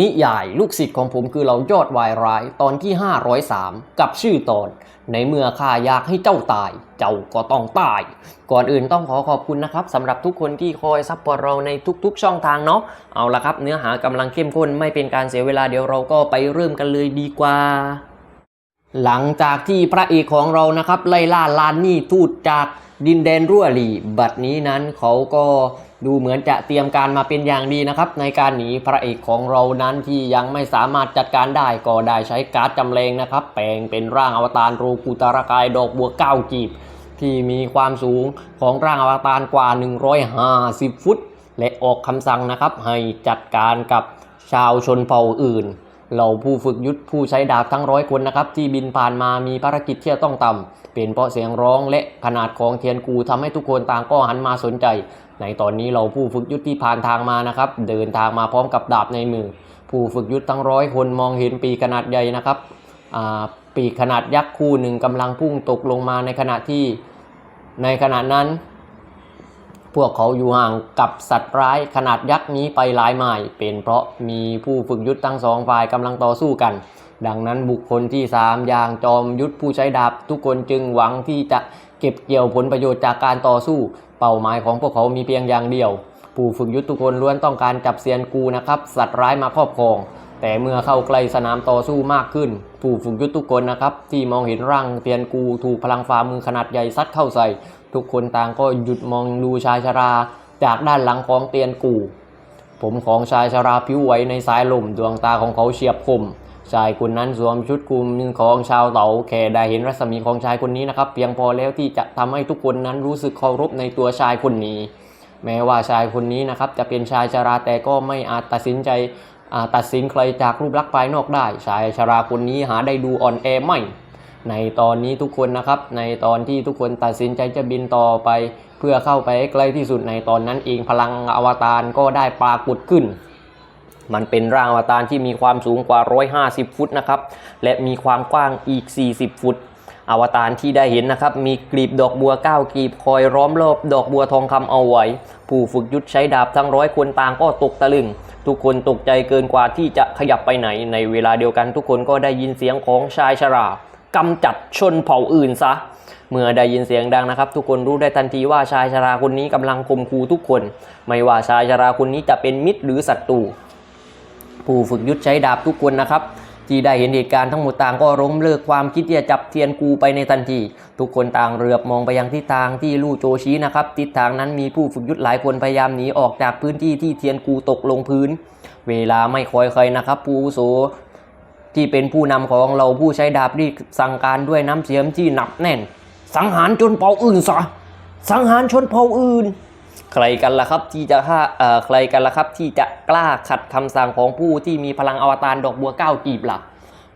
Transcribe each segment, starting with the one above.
นิยายลูกศิษย์ของผมคือเรายอดวายร้ายตอนที่ 503 กับชื่อตอน ในเมื่อข้าอยากให้เจ้าตาย เจ้าก็ต้องตาย ก่อนอื่นต้องขอขอบคุณนะครับสำหรับทุกคนที่คอยซัพพอร์ตเราในทุกๆช่องทางเนาะเอาละครับ เนื้อหากำลังเข้มข้นไม่เป็นการเสียเวลาเดี๋ยวเราก็ไปเริ่มกันเลยดีกว่าหลังจากที่พระเอกของเรานะครับไล่ล่าลานนี่ทูตจากดินแดนรั่วหลีบัดนี้นั้นเขาก็ ดูเหมือนจะเตรียมการมาเป็นอย่างดีนะครับ ในการหนีพระเอกของเรานั้นที่ยังไม่สามารถจัดการได้ก็ได้ใช้การ์ดจำเลงนะครับ แปลงเป็นร่างอวตารโรกุตารกายดอกบัวเก้ากีบ ที่มีความสูงของร่างอวตารกว่า 150 ฟุต และออกคำสั่งนะครับให้จัดการกับชาวชนเผ่าอื่น เหล่าผู้ฝึกยุทธผู้ใช้ดาบทั้งร้อยคนนะครับ ที่บินผ่านมามีภารกิจที่จะต้องทำเป็นเพราะเสียงร้องและขนาดของเทียนกูทำให้ทุกคนต่างก็หันมาสนใจ ในตอนนี้เราผู้ฝึกยุทธที่ผ่านทางมานะครับ เดินทางมาพร้อมกับดาบในมือ ผู้ฝึกยุทธทั้งร้อยคนมองเห็นปีขนาดใหญ่นะครับปีขนาดยักษ์คู่หนึ่งกำลังพุ่งตกลงมาในขณะที่ในขณะนั้น พวกเขาอยู่ห่างกับสัตว์ร้ายขนาดยักษ์นี้ไปหลายไมล์เป็นเพราะมีผู้ฝึกยุทธทั้งสองฝ่ายกำลังต่อสู้กัน ดังนั้นบุคคลที่ 3 อย่างจอมยุทธผู้ใช้ดาบ ทุกคนจึงหวังที่จะเก็บเกี่ยวผลประโยชน์จากการต่อสู้ เป้าหมายของพวกเขามีเพียงอย่างเดียว ผู้ฝึกยุทธทุกคนล้วนต้องการจับเซียนกูนะครับสัตว์ร้ายมาครอบครอง แต่เมื่อเข้าใกล้สนามต่อสู้มากขึ้น ผู้ฝึกยุทธทุกคนนะครับที่มองเห็นร่างเตียนกูถูกพลังฝ่ามือขนาดใหญ่ซัดเข้าใส่ ทุกคนต่างก็หยุดมองดูชายชราจากด้านหลังของเตียนกูผมของชายชราผิวไหวในสายลมดวงตาของเขาเฉียบคมชายคนนั้นสวมชุดคลุมของชาวเต๋าแค่ได้เห็นรัศมีของชายคนนี้นะครับ เพียงพอแล้วที่จะทำให้ทุกคนนั้นรู้สึกเคารพในตัวชายคนนี้ แม้ว่าชายคนนี้นะครับจะเป็นชายชราแต่ก็ไม่อาจตัดสินใจตัดสินใครจากรูปลักษณ์ภายนอกได้ ชายชราคนนี้หาได้ดูอ่อนแอไม่ ในตอนนี้ทุกคนนะครับ ในตอนที่ทุกคนตัดสินใจจะบินต่อไป เพื่อเข้าไปใกล้ที่สุดในตอนนั้นเองพลังอวตารก็ได้ปรากฏขึ้น มันเป็นร่างอวตารที่มีความสูงกว่า 150 ฟุตนะครับ และมีความกว้างอีก 40 ฟุตอวตารที่ได้เห็นนะครับ มีกลีบดอกบัว9กลีบคอยล้อมรอบดอกบัวทองคำเอาไว้ ผู้ฝึกยุทธใช้ดาบทั้งร้อยคนต่างก็ตกตะลึง ทุกคนตกใจเกินกว่าที่จะขยับไปไหน ในเวลาเดียวกันทุกคนก็ได้ยินเสียงของชายชรา กำจัดชนเผ่าอื่นซะ เมื่อได้ยินเสียงดังนะครับ ทุกคนรู้ได้ทันทีว่าชายชราคนนี้กำลังข่มขู่ทุกคน ไม่ว่าชายชราคนนี้จะเป็นมิตรหรือศัตรูผู้ฝึกยุทธใช้ดาบทุกคนนะครับที่ได้เห็นเหตุการณ์ทั้งหมดต่างก็ล้มเลิกความคิดที่จะจับเทียนกูไปในทันที ทุกคนต่างเรือบมองไปยังทิศทางที่ลู่โจชี้นะครับ ทิศทางนั้นมีผู้ฝึกยุทธหลายคนพยายามหนีออกจากพื้นที่ที่เทียนกูตกลงพื้น เวลาไม่คอยใครนะครับ ผู้โส ที่เป็นผู้นำของเราผู้ใช้ดาบรีสั่งการด้วยน้ำเสียงที่หนักแน่น สังหารชนเผ่าอื่นซะสังหารชนเผ่าอื่น ใครกันล่ะครับที่จะฆ่าเอ่อใครกันล่ะครับที่จะกล้าขัดคำสั่งของผู้ที่มีพลังอวตารดอกบัวเก้ากีบล่ะ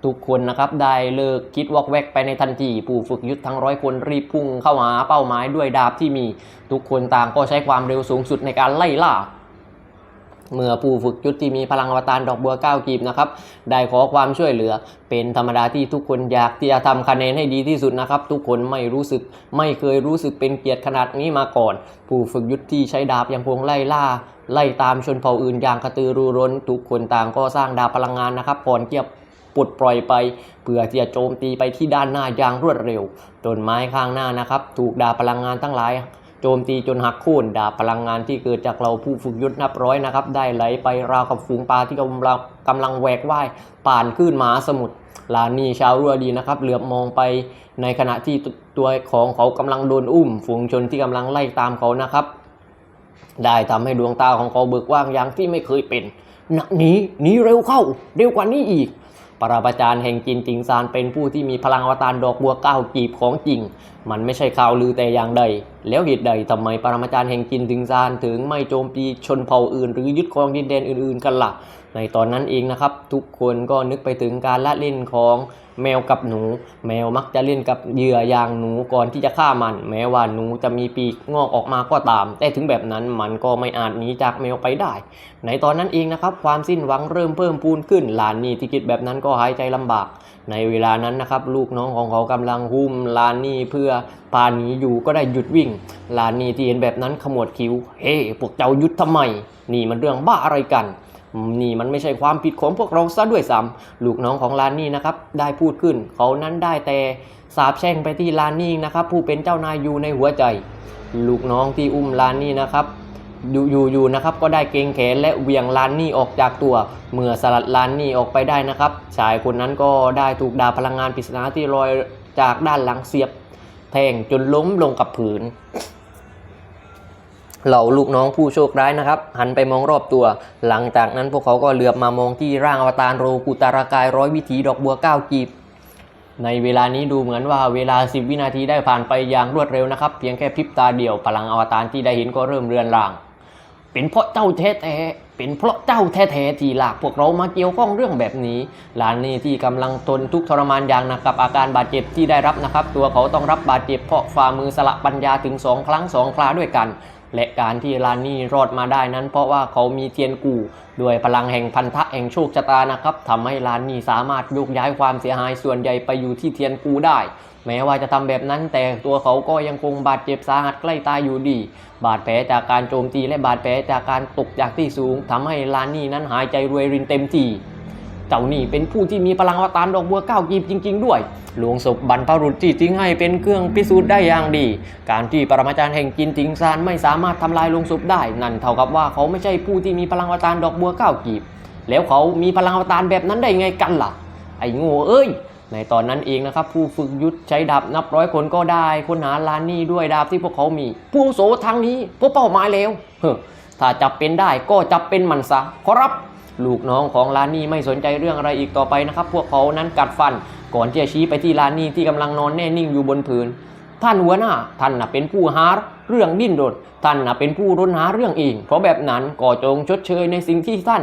ทุกคนนะครับได้เลิกคิดวอกแวกไปในทันทีผู้ฝึกยุทธทั้งร้อยคนรีบพุ่งเข้าหาเป้าหมายด้วยดาบที่มี ทุกคนต่างก็ใช้ความเร็วสูงสุดในการไล่ล่า เมื่อผู้ฝึกยุทธที่มีพลังอวตารดอกบัวเก้ากีบนะครับได้ขอความช่วยเหลือ เป็นธรรมดาที่ทุกคนอยากที่จะทำคะแนนให้ดีที่สุดนะครับ ทุกคนไม่รู้สึกไม่เคยรู้สึกเป็นเกียรติขนาดนี้มาก่อน ผู้ฝึกยุทธที่ใช้ดาบยังคงไล่ล่าไล่ตามชนเผ่าอื่นอย่างกระตือรือร้น ทุกคนต่างก็สร้างดาบพลังงานนะครับก่อนเกียบปลดปล่อยไปเพื่อที่จะโจมตีไปที่ด้านหน้าอย่างรวดเร็วต้นไม้ข้างหน้านะครับ ถูกดาบพลังงานทั้งหลาย โจมตีจนหักโค่นดาบพลังงานที่เกิดจากเราผู้ฝึกยุทธนับร้อยนะครับ ได้ไหลไปราวกับฝูงปลาที่กำลังกำลังแหวกว่ายผ่านคลื่นมหาสมุทรลานี่ชาวรัวดีนะครับ เหลือบมองไปในขณะที่ตัวของเขากำลังโดนอุ้ม ฝูงชนที่กำลังไล่ตามเขานะครับ ได้ทำให้ดวงตาของเขาเบิกว่างอย่างที่ไม่เคยเป็นหนักหนีหนีเร็วเข้า เร็วกว่านี้อีก ปราบจารย์แห่งจินติงซานเป็นผู้ที่มีพลังวตารดอกบัวเก้ากีบของจริง มันไม่ใช่ข่าวลือแต่อย่างใด แล้วเหตุใดทำไมปรมาจารย์แห่งจินติงซานถึงไม่โจมตีชนเผ่าอื่น หรือยึดครองดินแดนอื่นๆกันละ่ะ ในตอนนั้นเองนะครับ ทุกคนก็นึกไปถึงการละเล่นของแมวกับหนู แมวมักจะเล่นกับเหยื่ออย่างหนูก่อนที่จะฆ่ามัน แม้ว่าหนูจะมีปีกงอกออกมาก็ตาม แต่ถึงแบบนั้นมันก็ไม่อาจหนีจากแมวไปได้ ในตอนนั้นเองนะครับความสิ้นหวังเริ่มเพิ่มพูนขึ้น หลานนี่ที่คิดแบบนั้นก็หายใจลำบาก ในเวลานั้นนะครับลูกน้องของเขากำลังหุ้มลานนี่เพื่อพาหนีอยู่ก็ได้หยุดวิ่ง ลานนี่ที่เห็นแบบนั้นขมวดคิ้ว เฮ้พวกเจ้าหยุดทำไม นี่มันเรื่องบ้าอะไรกัน นี่มันไม่ใช่ความผิดของพวกเราซะด้วยซ้ำลูกน้องของลานนี่นะครับได้พูดขึ้น เขานั้นได้แต่สาบแช่งไปที่ลานนี่นะครับ ผู้เป็นเจ้านายอยู่ในหัวใจ ลูกน้องที่อุ้มลานนี่นะครับอยู่อยู่นะครับก็ได้เกงแขนและเวียงลานนี่ออกจากตัว เมื่อสลัดลานนี่ออกไปได้นะครับชายคนนั้นก็ได้ถูกดาพลังงานปริศนาที่ลอยจากด้านหลังเสียบ แทงจนล้มลงกับผืน เหล่าลูกน้องผู้โชคร้ายนะครับ หันไปมองรอบตัว หลังจากนั้นพวกเขาก็เหลือบมามองที่ร่างอวตารโรกุตารากายร้อยวิถีดอกบัวเก้ากีบ ในเวลานี้ดูเหมือนว่าเวลา 10 วินาทีได้ผ่านไปอย่างรวดเร็วนะครับ เพียงแค่พริบตาเดียวพลังอวตารที่ได้เห็นก็เริ่มเรือนราง เป็นเพราะเจ้าแท้ๆเป็นเพราะเจ้าแท้ๆที่หลากพวกเรามาเกี่ยวข้องเรื่องแบบนี้ลานนี่ที่กำลังทนทุกทรมานอย่างหนักกับอาการบาดเจ็บที่ได้รับนะครับ ตัวเขาต้องรับบาดเจ็บเพราะฝ่ามือสละปัญญาถึงสองครั้งสองคราด้วยกัน และการที่ลานนี่รอดมาได้นั้น เพราะว่าเขามีเทียนกูด้วยพลังแห่งพันธะแห่งโชคชะตานะครับทำให้ลานนี่สามารถยกย้ายความเสียหายส่วนใหญ่ไปอยู่ที่เทียนกูได้ แม้ว่าจะทำแบบนั้นแต่ตัวเขาก็ยังคงบาดเจ็บสาหัสใกล้ตายอยู่ดี บาดแผลจากการโจมตีและบาดแผลจากการตกจากที่สูงทำให้ลานนี่นั้นหายใจรวยรินเต็มที่ เจ้านี่เป็นผู้ที่มีพลังอวตารดอกบัวเก้ากีบจริง ๆ ด้วย หลวงศพบรรพรุษที่ทิ้งให้เป็นเครื่องพิสูจน์ได้อย่างดี การที่ปรมาจารย์แห่งจินติงซานไม่สามารถทำลายลงศพได้ นั่นเท่ากับว่าเขาไม่ใช่ผู้ที่มีพลังอวตารดอกบัวเก้ากีบ แล้วเขามีพลังอวตารแบบนั้นได้ไงกันล่ะ ไอ้โง่เอ้ยในตอนนั้นเองนะครับผู้ฝึกยุทธใช้ดาบนับร้อยคนก็ได้ค้นหาลานนี่ด้วยดาบที่พวกเขามี ผู้โสทางนี้พบเป้าหมายแล้วเฮ้อถ้าจับเป็นได้ก็จับเป็นมันซะขอรับ ลูกน้องของลานนี่ไม่สนใจเรื่องอะไรอีกต่อไปนะครับ พวกเขานั้นกัดฟัน ก่อนที่จะชี้ไปที่ลานนี่ที่กำลังนอนแน่นิ่งอยู่บนพื้นท่านหัวหน้าท่านน่ะเป็นผู้หาเรื่องดิ้นรนท่านน่ะเป็นผู้รนหาเรื่องเองเพราะแบบนั้นก็จงชดเชยในสิ่งที่ท่าน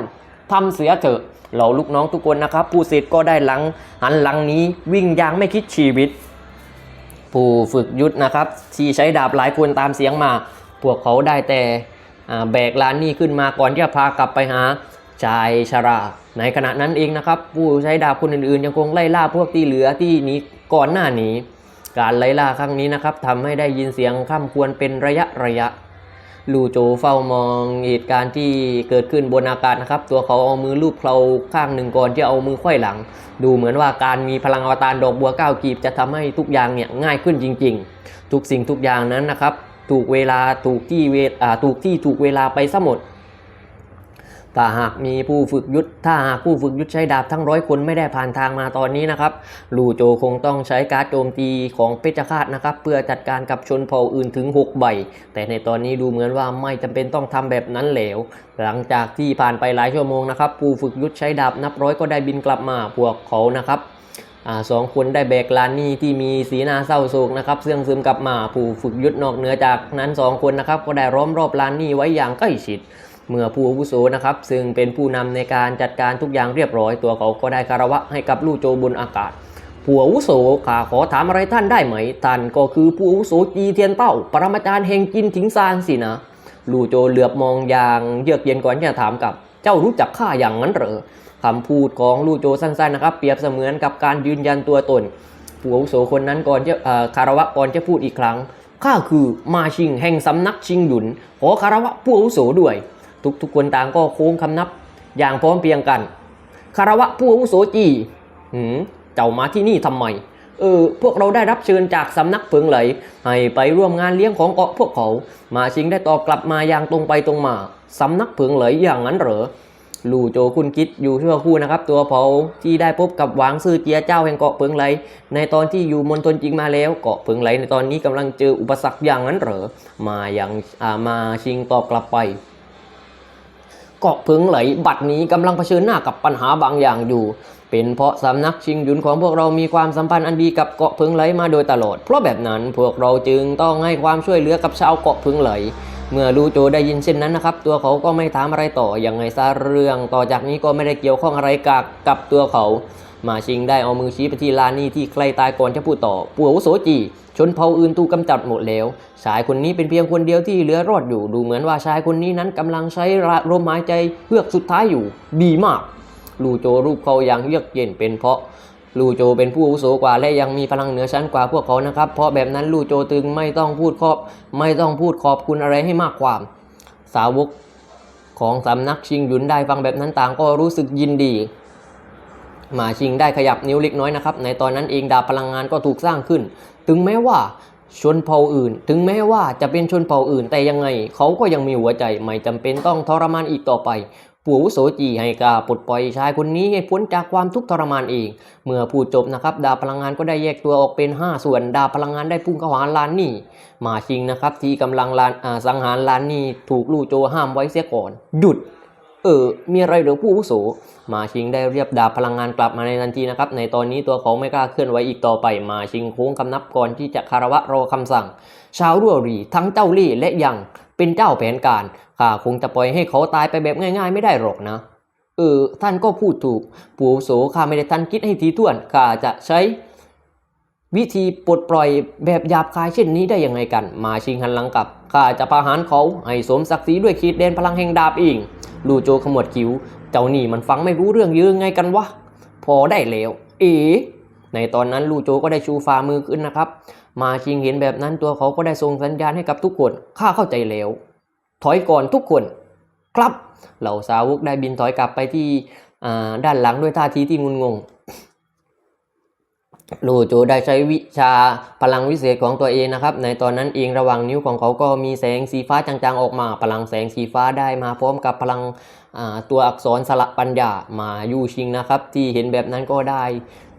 ทำเสียเถอะเหล่าลูกน้องทุกคนนะครับ ผู้เสร็จก็ได้หลังหันหลังนี้วิ่งยางไม่คิดชีวิต ผู้ฝึกยุทธนะครับ ที่ใช้ดาบหลายคนตามเสียงมา พวกเขาได้แต่แบกลานนี่ขึ้นมาก่อนที่จะพากลับไปหา ชายชรา ในขณะนั้นเองนะครับ ผู้ใช้ดาบคนอื่นๆ ยังคงไล่ล่าพวกที่เหลือที่หนี้ก่อนหน้านี้ การไล่ล่าครั้งนี้นะครับทำให้ได้ยินเสียงข้ามควรเป็นระยะระยะลูโจเฝ้ามองเหตุการณ์ที่เกิดขึ้นบนอากาศนะครับ ตัวเขาเอามือลูบเคราข้างหนึ่งก่อนที่เอามือไขว้หลัง ดูเหมือนว่าการมีพลังอวตารดอกบัวก้าวกีบจะทำให้ทุกอย่างเนี่ยง่ายขึ้นจริง ๆ ทุกสิ่งทุกอย่างนั้นนะครับ ถูกเวลาถูกที่เวอ่าถูกที่ถูกเวลาไปซะหมด ถ้าหากมีผู้ฝึกยุทธถ้าหากผู้ฝึกยุทธใช้ดาบทั้งร้อยคนไม่ได้ผ่านทางมาตอนนี้นะครับลูโจคงต้องใช้การโจมตีของเพชฌฆาตนะครับ เพื่อจัดการกับชนเผ่าอื่นถึง 6 ใบ แต่ในตอนนี้ดูเหมือนว่าไม่จำเป็นต้องทำแบบนั้นแล้ว หลังจากที่ผ่านไปหลายชั่วโมงนะครับ ผู้ฝึกยุทธใช้ดาบนับร้อยก็ได้บินกลับมาพวกเขานะครับอสองคนได้แบกลานนี่ที่มีสีหน้าเศร้าโศกนะครับเสื่องซึมกลับมาผู้ฝึกยุทธนอกเหนือจากนั้นสองคนนะครับก็ได้ล้อมรอบลานนี่ไว้อย่างใกล้ชิด เมื่อผู้อาวุโสนะครับ ซึ่งเป็นผู้นำในการจัดการทุกอย่างเรียบร้อยตัวเขาก็ได้คารวะให้กับลู่โจบนอากาศผู้อาวุโสข้าขอถามอะไรท่านได้ไหม ท่านก็คือผู้อาวุโสจีเทียนเต้า ปรมาจารย์แห่งจินถิงซานสินะลู่โจเหลือบมองอย่างเยือกเย็นก่อนจะถามกลับ เจ้ารู้จักข้าอย่างนั้นเหรอคำพูดของลู่โจสั้นๆนะครับ เปรียบเสมือนกับการยืนยันตัวตนผู้อาวุโสคนนั้นก่อนจะคารวะก่อนจะพูดอีกครั้งข้าคือมาชิงแห่งสำนักชิงหยุนขอคารวะผู้อาวุโสด้วย ทุกทุกคนต่างก็โค้งคำนับ อย่างพร้อมเพียงกันคารวะผู้อาวุโสจีหืมเจ้ามาที่นี่ทำไม เออ พวกเราได้รับเชิญจากสำนักเพิงไหล ให้ไปร่วมงานเลี้ยงของเกาะพวกเขา มาชิงได้ตอบกลับมาอย่างตรงไปตรงมาสำนักเพิงไหลอย่างนั้นเหรอลู่โจคุณคิดอยู่ชั่วครู่นะครับ ตัวเขาที่ได้พบกับหวางซื่อเจียเจ้าแห่งเกาะเพิงไหล ในตอนที่อยู่มณฑลจริงมาแล้วเกาะเพิงไหลในตอนนี้กำลังเจออุปสรรคอย่างนั้นเหรอมาอย่างอ่ามาชิงตอบกลับไป เกาะพึงไหลบัดนี้กำลังเผชิญหน้ากับปัญหาบางอย่างอยู่ เป็นเพราะสำนักชิงหยุนของพวกเรามีความสัมพันธ์อันดีกับเกาะพึงไหลมาโดยตลอด เพราะแบบนั้นพวกเราจึงต้องให้ความช่วยเหลือกับชาวเกาะพึงไหล เมื่อลูโจได้ยินเช่นนั้นนะครับ ตัวเขาก็ไม่ถามอะไรต่อยังไงซะเรื่อง ต่อจากนี้ก็ไม่ได้เกี่ยวข้องอะไรกับกับตัวเขา มาชิงได้เอามือชี้ไปที่ลานี่ที่ใครตายก่อนจะพูดต่อปู่อาวุโสจี ชนเผ่าอื่นถูกกำจัดหมดแล้ว ชายคนนี้เป็นเพียงคนเดียวที่เหลือรอดอยู่ ดูเหมือนว่าชายคนนี้นั้นกำลังใช้ลมหายใจเพือกสุดท้ายอยู่ ดีมาก ลูโจรูปเขาอย่างเยือกเย็นเป็นเพราะลูโจเป็นผู้อาวุโสกว่าและยังมีพลังเหนือชั้นกว่าพวกเขานะครับ เพราะแบบนั้นลูโจตึงไม่ต้องพูดขอบ ไม่ต้องพูดขอบคุณอะไรให้มากความ สาวกของสำนักชิงหยุนได้ฟังแบบนั้นต่างก็รู้สึกยินดี หมาชิงได้ขยับนิ้วเล็กน้อยนะครับ ในตอนนั้นเองดาบพลังงานก็ถูกสร้างขึ้น ถึงแม้ว่าชนเผ่าอื่น ถึงแม้ว่าจะเป็นชนเผ่าอื่น แต่ยังไงเขาก็ยังมีหัวใจ ไม่จำเป็นต้องทรมานอีกต่อไปปู่วุโสจีให้กาปลดปล่อยชายคนนี้ให้พ้นจากความทุกข์ทรมานเอง เมื่อพูดจบนะครับ ดาพลังงานก็ได้แยกตัวออกเป็น 5 ส่วน ดาพลังงานได้พุ่งเข้าหาลานนี่มาชิงนะครับ ที่กำลังลานสังหารลานนี่ถูกลู่โจห้ามไว้เสียก่อน หยุด เออ มีอะไรเหรือผู้อาวุโส มาชิงได้เรียบดาบพลังงานกลับมาในทันทีนะครับ ในตอนนี้ตัวเขาไม่กล้าเคลื่อนไหวอีกต่อไป มาชิงโค้งคำนับก่อนที่จะคารวะรอคำสั่ง ชาวรัวรีทั้งเจ้าลี่และยังเป็นเจ้าแผนการ ข้าคงจะปล่อยให้เขาตายไปแบบง่ายๆ ไม่ได้หรอกนะ เออ ท่านก็พูดถูก ปู่อาวุโสข้าไม่ได้ทันคิดให้ทีท่วน ข้าจะใช้ วิธีปลดปล่อยแบบหยาบคายเช่นนี้ได้ยังไงกัน มาชิงหันหลังกลับข้าจะประหารเขาให้สมศักดิ์ศรีด้วยขีดเดนพลังแห่งดาบอิงลูโจขมวดคิ้ว เจ้านี่มันฟังไม่รู้เรื่องยืงไงกันวะ พอได้แล้ว เอ๋ในตอนนั้นลูโจก็ได้ชูฝ่ามือขึ้นนะครับ มาชิงเห็นแบบนั้นตัวเขาก็ได้ส่งสัญญาณให้กับทุกคนข้าเข้าใจแล้ว ถอยก่อนทุกคน ครับ เหล่าสาวกได้บินถอยกลับไปที่อ่าด้านหลังด้วยท่าทีที่งุนงง ลูโจได้ใช้วิชาพลังวิเศษของตัวเองนะครับ ในตอนนั้นเองระหว่างนิ้วของเขาก็มีแสงสีฟ้าจางๆออกมา พลังแสงสีฟ้าได้มาพร้อมกับพลังตัวอักษรสละปัญญามายูชิงนะครับ ที่เห็นแบบนั้นก็ได้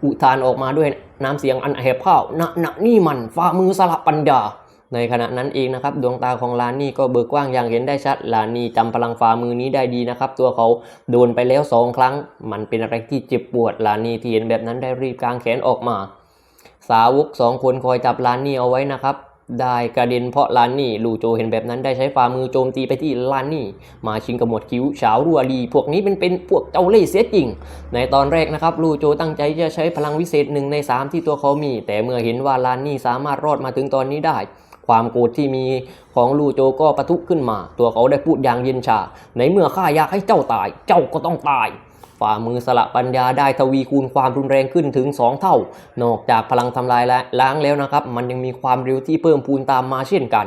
อุทานออกมาด้วยน้ำเสียงอันแหบเผ่านะนะนี่มันฝ่ามือสละปัญญา ในขณะนั้นเองนะครับดวงตาของลานนี่ก็เบิกกว้างอย่างเห็นได้ชัดลานนี่จำพลังฝ่ามือนี้ได้ดีนะครับ ตัวเขาโดนไปแล้วสองครั้ง มันเป็นอะไรที่เจ็บปวดลานนี่ที่เห็นแบบนั้นได้รีบกางแขนออกมา สาวกสองคนคอยจับลานนี่เอาไว้นะครับได้กระเด็นเพราะลานนี่ลูโจเห็นแบบนั้นได้ใช้ฝ่ามือโจมตีไปที่ลานนี่ มาชิงกระหมดคิ้วเฉารัวลี พวกนี้เป็นเป็นพวกเจ้าเล่ห์เสียจริง ในตอนแรกนะครับลูโจตั้งใจจะใช้พลังวิเศษหนึ่งในสามที่ตัวเขามี แต่เมื่อเห็นว่าลานนี่สามารถรอดมาถึงตอนนี้ได้ ความโกรธที่มีของลูโจก็ปะทุขึ้นมา ตัวเขาได้พูดอย่างเย็นชา ในเมื่อข้าอยากให้เจ้าตาย เจ้าก็ต้องตายฝ่ามือสละปัญญาได้ทวีคูณความรุนแรงขึ้นถึง 2 เท่า นอกจากพลังทำลายและล้างแล้วนะครับ มันยังมีความเร็วที่เพิ่มพูนตามมาเช่นกัน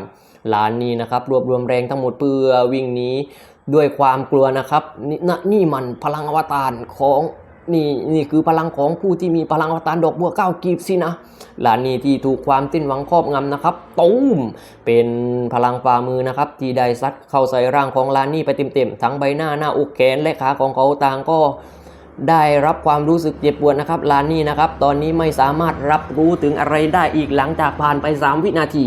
ลานนี้นะครับ รวบรวมแรงทั้งหมดเพื่อวิ่งหนีด้วยความกลัวนะครับนนี่มันพลังอวตารของ นี่นี่คือพลังของผู้ที่มีพลังอวตารดอกบัวเก้ากีบสินะลานนี้ที่ถูกความสิ้นหวังครอบงำนะครับตูมเป็นพลังฝ่ามือนะครับ ที่ได้ซัดเข้าใส่ร่างของลานี่ไปเต็มๆทั้งใบหน้าหน้าอกแขนและขาของเขาต่างก็ได้รับความรู้สึกเจ็บปวดนะครับลานนี่นะครับ ตอนนี้ไม่สามารถรับรู้ถึงอะไรได้อีกหลังจากผ่านไป 3 วินาที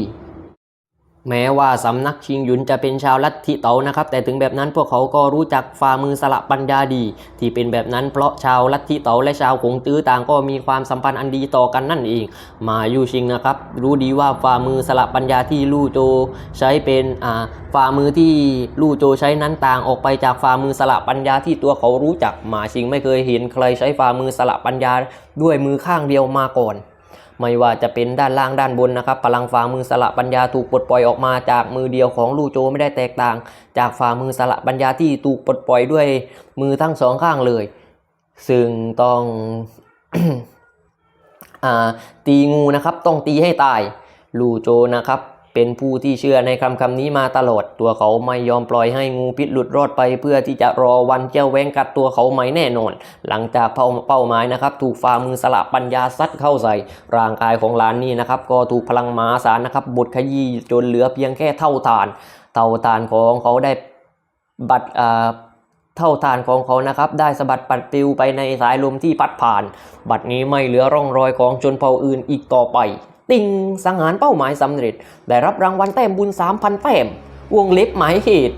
แม้ว่าสำนักชิงหยุนจะเป็นชาวลัทธิเต๋านะครับ แต่ถึงแบบนั้นพวกเขาก็รู้จักฝ่ามือสละปัญญาดี ที่เป็นแบบนั้นเพราะชาวลัทธิเต๋าและชาวขงตื้อต่างก็มีความสัมพันธ์อันดีต่อกันนั่นเอง มายู่ชิงนะครับ รู้ดีว่าฝ่ามือสละปัญญาที่ลู่โจใช้เป็นอ่าฝ่ามือที่ลู่โจใช้นั้นต่างออกไปจากฝ่ามือสละปัญญาที่ตัวเขารู้จักหมาชิงไม่เคยเห็นใครใช้ฝ่ามือสละปัญญาด้วยมือข้างเดียวมาก่อน ไม่ว่าจะเป็นด้านล่างด้านบนนะครับพลังฝ่ามือสละปัญญาถูกปลดปล่อยออกมาจากมือเดียวของลู่โจไม่ได้แตกต่าง จากฝ่ามือสละปัญญาที่ถูกปลดปล่อยด้วยมือทั้งสองข้างเลย ซึ่งต้องอตีงูนะครับต้องตีให้ตายลูโจนะครับ เป็นผู้ที่เชื่อในคำคำนี้มาตลอด ตัวเขาไม่ยอมปล่อยให้งูพิษหลุดรอดไป เพื่อที่จะรอวันเจ้าแวงกัดตัวเขาไม่แน่นอน หลังจากเป้าเป้าหมายนะครับ ถูกฝ่ามือสละปัญญาซัดเข้าใส่ ร่างกายของหลานนี่นะครับ ก็ถูกพลังมหาศาลนะครับบดขยี้จนเหลือเพียงแค่เท่าฐาน เท่าฐานของเขาได้บัดอ่าเท่าฐานของเขานะครับได้สะบัดปัดปลิวไปในสายลมที่พัดผ่าน บัดนี้ไม่เหลือร่องรอยของชนเผ่าอื่นอีกต่อไป ติงสังหารเป้าหมายสำเร็จ ได้รับรางวัลแต้มบุญ 3,000 แต้ม วงเล็บหมายเหตุ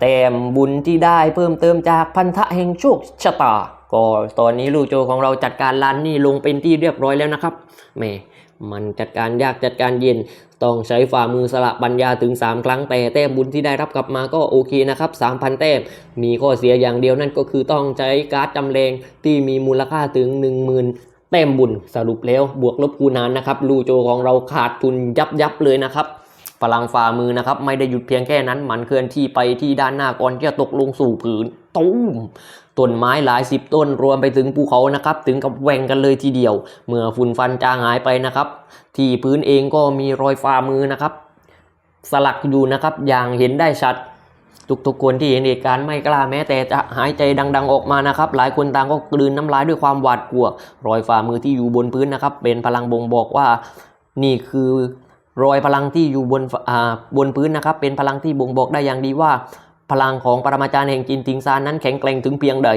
แต้มบุญที่ได้เพิ่มเติมจากพันธะแห่งโชคชะตา ก็ตอนนี้ลูกโจของเราจัดการลานนี่ลงเป็นที่เรียบร้อยแล้วนะครับแม่มันจัดการยากจัดการเย็น ต้องใช้ฝ่ามือสละปัญญาถึง 3 ครั้งแต่แต้มบุญที่ได้รับกลับมาก็โอเคนะครับ 3,000 แต้ม มีข้อเสียอย่างเดียวนั่นก็คือต้องใช้การ์ดจำแรงที่มีมูลค่าถึง1 แต้มบุญสรุปแล้วบวกลบคูณหารนะครับลูโจของเราขาดทุนยับยับเลยนะครับพลังฝ่ามือนะครับ ไม่ได้หยุดเพียงแค่นั้น มันเคลื่อนที่ไปที่ด้านหน้าก่อนที่จะตกลงสู่ผืนตุ้มต้นไม้หลายสิบต้นรวมไปถึงภูเขานะครับ ถึงกับแหว่งกันเลยทีเดียว เมื่อฝุ่นฟันจางหายไปนะครับ ที่พื้นเองก็มีรอยฝ่ามือนะครับ สลักอยู่นะครับอย่างเห็นได้ชัด ทุกๆคนที่เห็นเหตุการณ์ไม่กล้าแม้แต่จะหายใจดัง ๆ ออกมานะครับ หลายคนต่างก็กลืนน้ำลายด้วยความหวาดกลัว รอยฝ่ามือที่อยู่บนพื้นนะครับ เป็นพลังบ่งบอกว่า นี่คือรอยพลังที่อยู่บนอ่าบนพื้นนะครับ เป็นพลังที่บ่งบอกได้อย่างดีว่า พลังของปรมาจารย์แห่งจินติงซานนั้นแข็งแกร่งถึงเพียงใด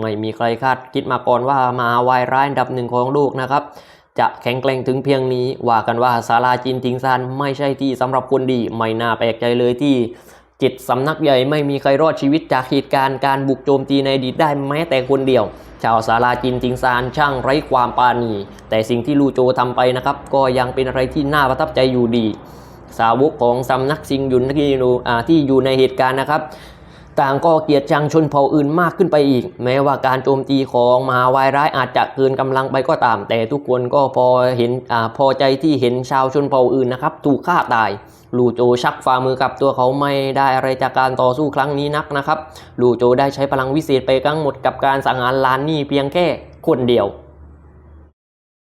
ไม่มีใครคาดคิดมาก่อนว่ามาวายร้ายอันดับหนึ่งของโลกนะครับจะแข็งแกร่งถึงเพียงนี้ ว่ากันว่าศาลาจินติงซานไม่ใช่ที่สำหรับคนดี ไม่น่าแปลกใจเลยที่ จิตสำนักใหญ่ไม่มีใครรอดชีวิตจากเหตุการณ์การบุกโจมตีในอดีตได้แม้แต่คนเดียว ชาวสาราจินจิงซานช่างไร้ความปราณี แต่สิ่งที่ลูโจทำไปนะครับ ก็ยังเป็นอะไรที่น่าประทับใจอยู่ดี สาวกของสำนักซิงยุนที่อยู่ในเหตุการณ์นะครับ ต่างก็เกลียดชังชนเผ่าอื่นมากขึ้นไปอีก แม้ว่าการโจมตีของมหาวายร้ายอาจจะเกินกำลังไปก็ตาม แต่ทุกคนก็พอเห็นอาพอใจที่เห็นชาวชนเผ่าอื่นนะครับถูกฆ่าตายลูโจชักฝ่ามือกับตัวเขาไม่ได้อะไรจากการต่อสู้ครั้งนี้นักนะครับลูโจได้ใช้พลังวิเศษไปทั้งหมดกับการสังหารลานนี่เพียงแค่คนเดียว